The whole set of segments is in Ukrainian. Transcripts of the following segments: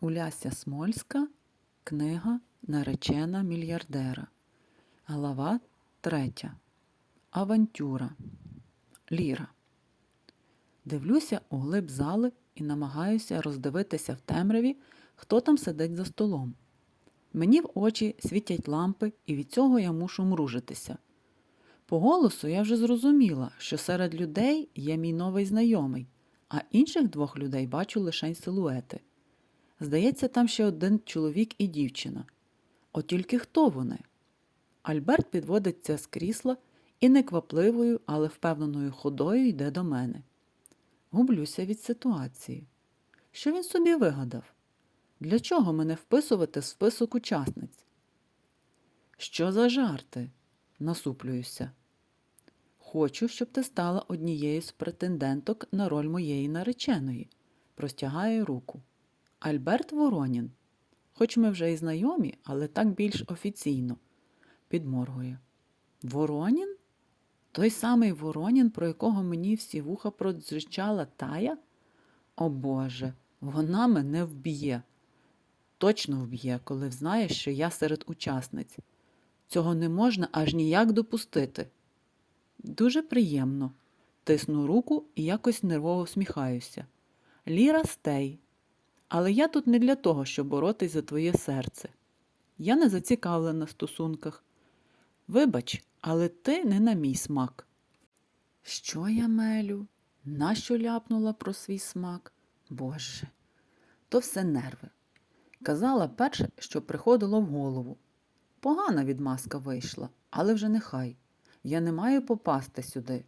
Уляся Смольська, книга Наречена мільярдера. Глава 3. Авантюра. Ліра. Дивлюся у глиб зали і намагаюся роздивитися в темряві, хто там сидить за столом. Мені в очі світять лампи, і від цього я мушу мружитися. По голосу я вже зрозуміла, що серед людей є мій новий знайомий, а інших двох людей бачу лише силуети. Здається, там ще один чоловік і дівчина. От тільки хто вони? Альберт підводиться з крісла і неквапливою, але впевненою ходою йде до мене. Гублюся від ситуації. Що він собі вигадав? Для чого мене вписувати в список учасниць? Що за жарти? насуплююся. Хочу, щоб ти стала однією з претенденток на роль моєї нареченої. Простягає руку. Альберт Воронін. Хоч ми вже і знайомі, але так більш офіційно. Підморгує. Воронін? Той самий Воронін, про якого мені всі вуха проджичала тая? О Боже, вона мене вб'є. Точно вб'є, коли знає, що я серед учасниць. Цього не можна аж ніяк допустити. Дуже приємно. Тисну руку і якось нервово усміхаюся. Ліра стей. Але я тут не для того, щоб боротись за твоє серце. Я не зацікавлена в стосунках. Вибач, але ти не на мій смак. Що я мелю? Нащо ляпнула про свій смак? Боже, то все нерви. Казала перше, що приходило в голову. Погана відмазка вийшла, але вже нехай. Я не маю попасти сюди.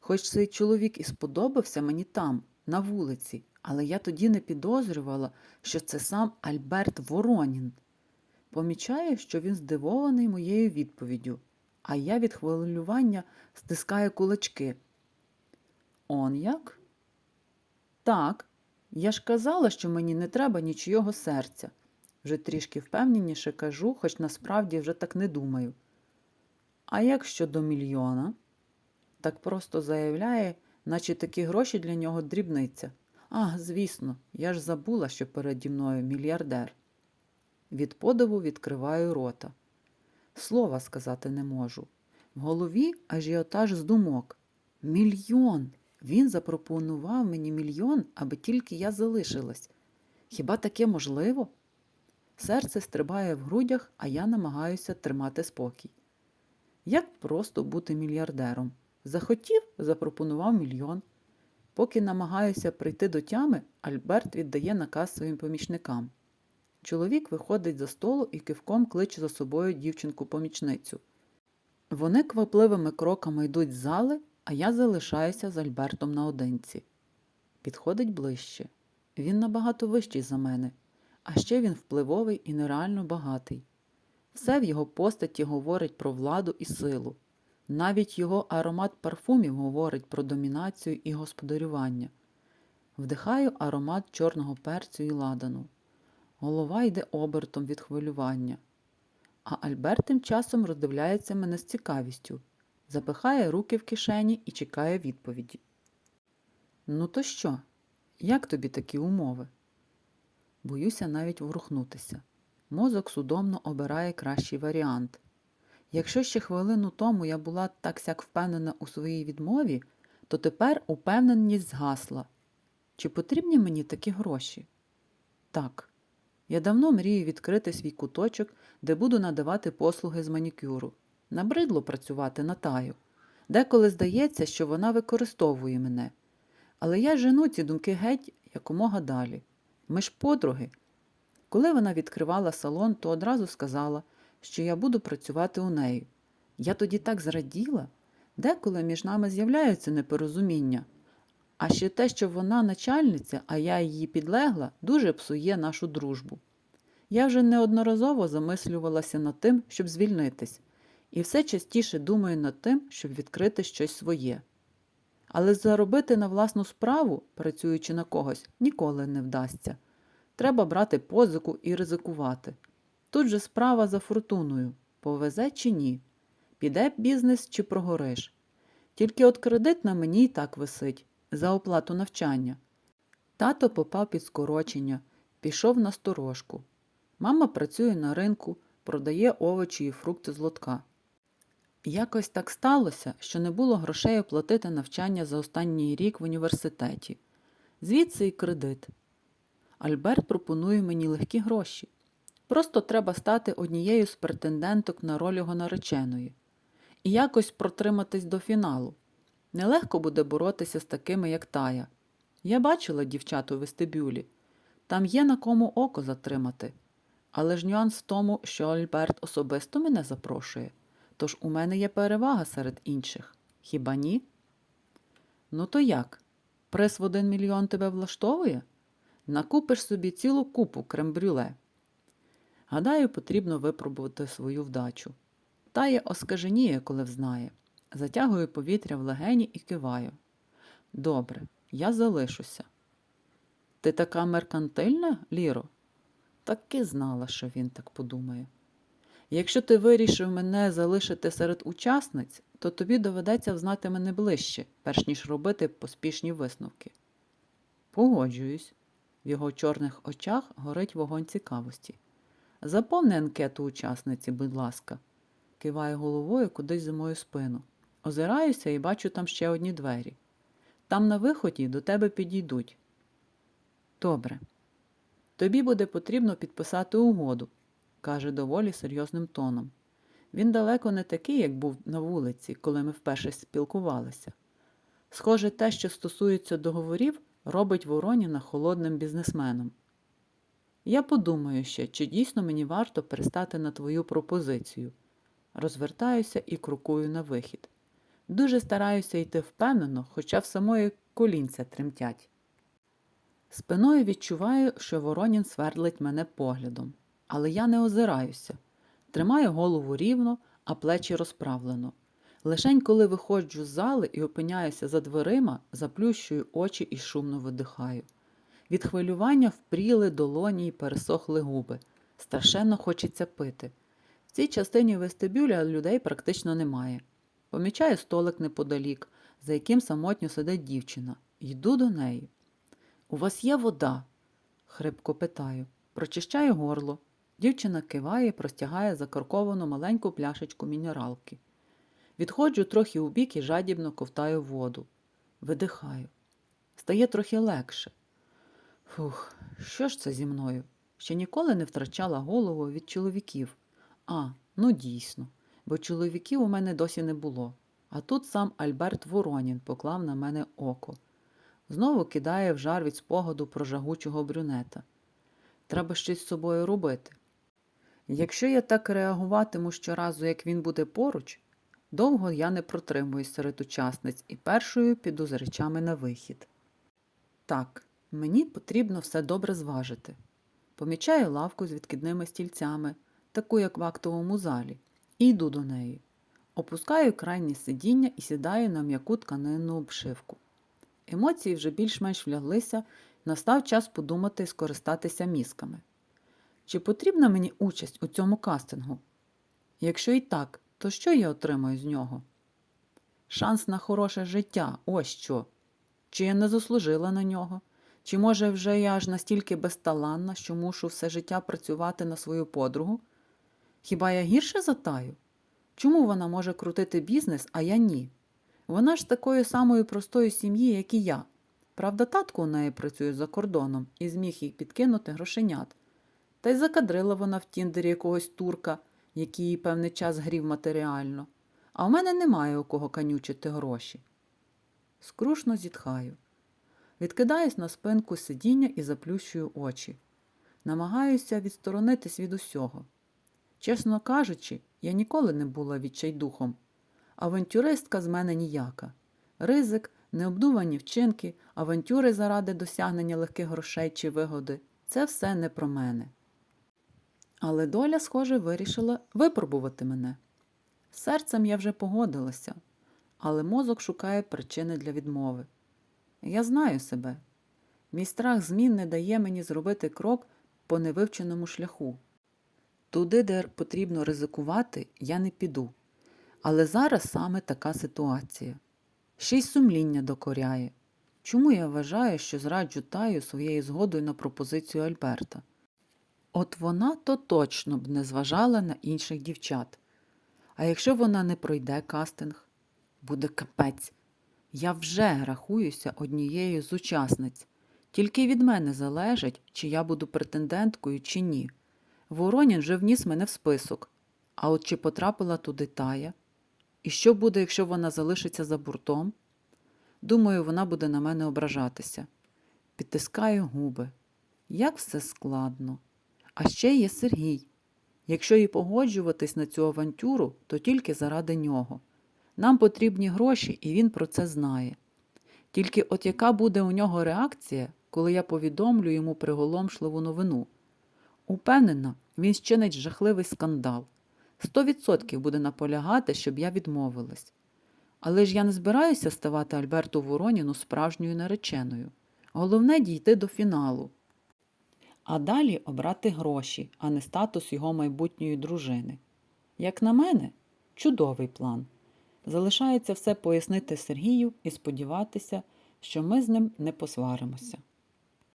Хоч цей чоловік і сподобався мені там, на вулиці, але я тоді не підозрювала, що це сам Альберт Воронін. Помічаю, що він здивований моєю відповіддю, а я від хвилювання стискаю кулачки. Он як? Так, я ж казала, що мені не треба нічого серця. Вже трішки впевненіше кажу, хоч насправді вже так не думаю. А як щодо мільйона? Так просто заявляє, наче такі гроші для нього дрібниця. А, звісно, я ж забула, що переді мною мільярдер. Від подиву відкриваю рота. Слова сказати не можу. В голові ажіотаж з думок. Мільйон! Він запропонував мені мільйон, аби тільки я залишилась. Хіба таке можливо? Серце стрибає в грудях, а я намагаюся тримати спокій. Як просто бути мільярдером? Захотів, запропонував мільйон. Поки намагаюся прийти до тями, Альберт віддає наказ своїм помічникам. Чоловік виходить за столу і кивком кличе за собою дівчинку-помічницю. Вони квапливими кроками йдуть з зали, а я залишаюся з Альбертом наодинці. Підходить ближче. Він набагато вищий за мене, а ще він впливовий і нереально багатий. Все в його постаті говорить про владу і силу. Навіть його аромат парфумів говорить про домінацію і господарювання. Вдихаю аромат чорного перцю і ладану. Голова йде обертом від хвилювання. А Альберт тим часом роздивляється мене з цікавістю, запихає руки в кишені і чекає відповіді. Ну, то що? Як тобі такі умови? Боюся навіть ворухнутися. Мозок судомно обирає кращий варіант. Якщо ще хвилину тому я була так сяк впевнена у своїй відмові, то тепер упевненість згасла. Чи потрібні мені такі гроші? Так. Я давно мрію відкрити свій куточок, де буду надавати послуги з манікюру. Набридло працювати на таю. Деколи здається, що вона використовує мене. Але я жену ці думки геть якомога далі. Ми ж подруги. Коли вона відкривала салон, то одразу сказала, що я буду працювати у неї. Я тоді так зраділа, деколи між нами з'являються непорозуміння. А ще те, що вона начальниця, а я її підлегла, дуже псує нашу дружбу. Я вже неодноразово замислювалася над тим, щоб звільнитись, і все частіше думаю над тим, щоб відкрити щось своє. Але заробити на власну справу, працюючи на когось, ніколи не вдасться. Треба брати позику і ризикувати. Тут же справа за фортуною повезе чи ні, піде бізнес чи прогориш. Тільки от кредит на мені і так висить за оплату навчання. Тато попав під скорочення, Пішов на сторожку. Мама працює на ринку, продає овочі і фрукти з лотка. Якось так сталося, що не було грошей оплатити навчання за останній рік в університеті. Звідси і кредит. Альберт пропонує мені легкі гроші. Просто треба стати однією з претенденток на роль його нареченої і якось протриматись до фіналу. Нелегко буде боротися з такими, як Тая. Я бачила дівчат у вестибюлі. Там є на кому око затримати. Але ж нюанс в тому, що Альберт особисто мене запрошує. Тож у мене є перевага серед інших. Хіба ні? Ну то як? Приз в один мільйон тебе влаштовує? Накупиш собі цілу купу крем-брюле. Гадаю, потрібно випробувати свою вдачу. Тає оскаженіє, коли взнає. Затягую повітря в легені і киваю. Добре, я залишуся. Ти така меркантильна, Ліро? Таки знала, що він так подумає. Якщо ти вирішив мене залишити серед учасниць, то тобі доведеться взнати мене ближче, перш ніж робити поспішні висновки. Погоджуюсь. В його чорних очах горить вогонь цікавості. Заповни анкету учасниці, будь ласка. Киваю головою кудись за мою спину. Озираюся і бачу там ще одні двері. Там на виході до тебе підійдуть. Добре. Тобі буде потрібно підписати угоду, каже доволі серйозним тоном. Він далеко не такий, як був на вулиці, коли ми вперше спілкувалися. Схоже, те, що стосується договорів, робить Вороніна холодним бізнесменом. Я подумаю ще, чи дійсно мені варто пристати на твою пропозицію. Розвертаюся і крокую на вихід. Дуже стараюся йти впевнено, хоча в самої колінця тремтять. Спиною відчуваю, що Воронін свердлить мене поглядом, але я не озираюся. Тримаю голову рівно, а плечі розправлено. Лишень коли виходжу з зали і опиняюся за дверима, заплющую очі і шумно видихаю. Від хвилювання впріли долоні й пересохли губи. Страшенно хочеться пити. В цій частині вестибюля людей практично немає. Помічаю столик неподалік, за яким самотньо сидить дівчина. Йду до неї. У вас є вода? хрипко питаю. Прочищаю горло. Дівчина киває і простягає закарковану маленьку пляшечку мінералки. Відходжу трохи убік і жадібно ковтаю воду. Видихаю. Стає трохи легше. Фух, що ж це зі мною? Ще ніколи не втрачала голову від чоловіків. А, ну дійсно, бо чоловіків у мене досі не було. А тут сам Альберт Воронін поклав на мене око. Знову кидає в жар від спогаду про жагучого брюнета. Треба щось з собою робити. Якщо я так реагуватиму щоразу, як він буде поруч, довго я не протримуюсь серед учасниць і першою піду з речами на вихід. Так, мені потрібно все добре зважити. Помічаю лавку з відкидними стільцями, таку як в актовому залі, і йду до неї. Опускаю крайнє сидіння і сідаю на м'яку тканинну обшивку. Емоції вже більш-менш вляглися, настав час подумати і скористатися мізками. Чи потрібна мені участь у цьому кастингу? Якщо і так, то що я отримаю з нього? Шанс на хороше життя ось що. Чи я не заслужила на нього? Чи може вже я аж настільки безталанна, що мушу все життя працювати на свою подругу? Хіба я гірше затаю? Чому вона може крутити бізнес, а я ні? Вона ж з такої самої простої сім'ї, як і я. Правда, татко у неї працює за кордоном і зміг їй підкинути грошенят. Та й закадрила вона в тіндері якогось турка, який її певний час грів матеріально. А в мене немає у кого канючити гроші. Скрушно зітхаю. Відкидаюсь на спинку сидіння і заплющую очі. Намагаюся відсторонитись від усього. Чесно кажучи, я ніколи не була відчайдухом. Авантюристка з мене ніяка. Ризик, необдувані вчинки, авантюри заради досягнення легких грошей чи вигоди це все не про мене. Але доля, схоже, вирішила випробувати мене. Серцем я вже погодилася, але мозок шукає причини для відмови. Я знаю себе. Мій страх змін не дає мені зробити крок по невивченому шляху. Туди, де потрібно ризикувати, я не піду. Але зараз саме така ситуація. Ще й сумління докоряє. Чому я вважаю, що зраджу Таю своєю згодою на пропозицію Альберта? От вона то точно б не зважала на інших дівчат. А якщо вона не пройде кастинг, буде капець. Я вже рахуюся однією з учасниць. Тільки від мене залежить, чи я буду претенденткою, чи ні. Воронін вже вніс мене в список. А от чи потрапила туди Тая? І що буде, якщо вона залишиться за бортом? Думаю, вона буде на мене ображатися. Підтискаю губи. Як все складно. А ще є Сергій. Якщо і погоджуватись на цю авантюру, то тільки заради нього. Нам потрібні гроші, і він про це знає. Тільки от яка буде у нього реакція, коли я повідомлю йому приголомшливу новину? Упевнена, він щинить жахливий скандал. Сто відсотків буде наполягати, щоб я відмовилась. Але ж я не збираюся ставати Альберту Вороніну справжньою нареченою. Головне дійти до фіналу. А далі обрати гроші, а не статус його майбутньої дружини. Як на мене, чудовий план. Залишається все пояснити Сергію і сподіватися, що ми з ним не посваримося.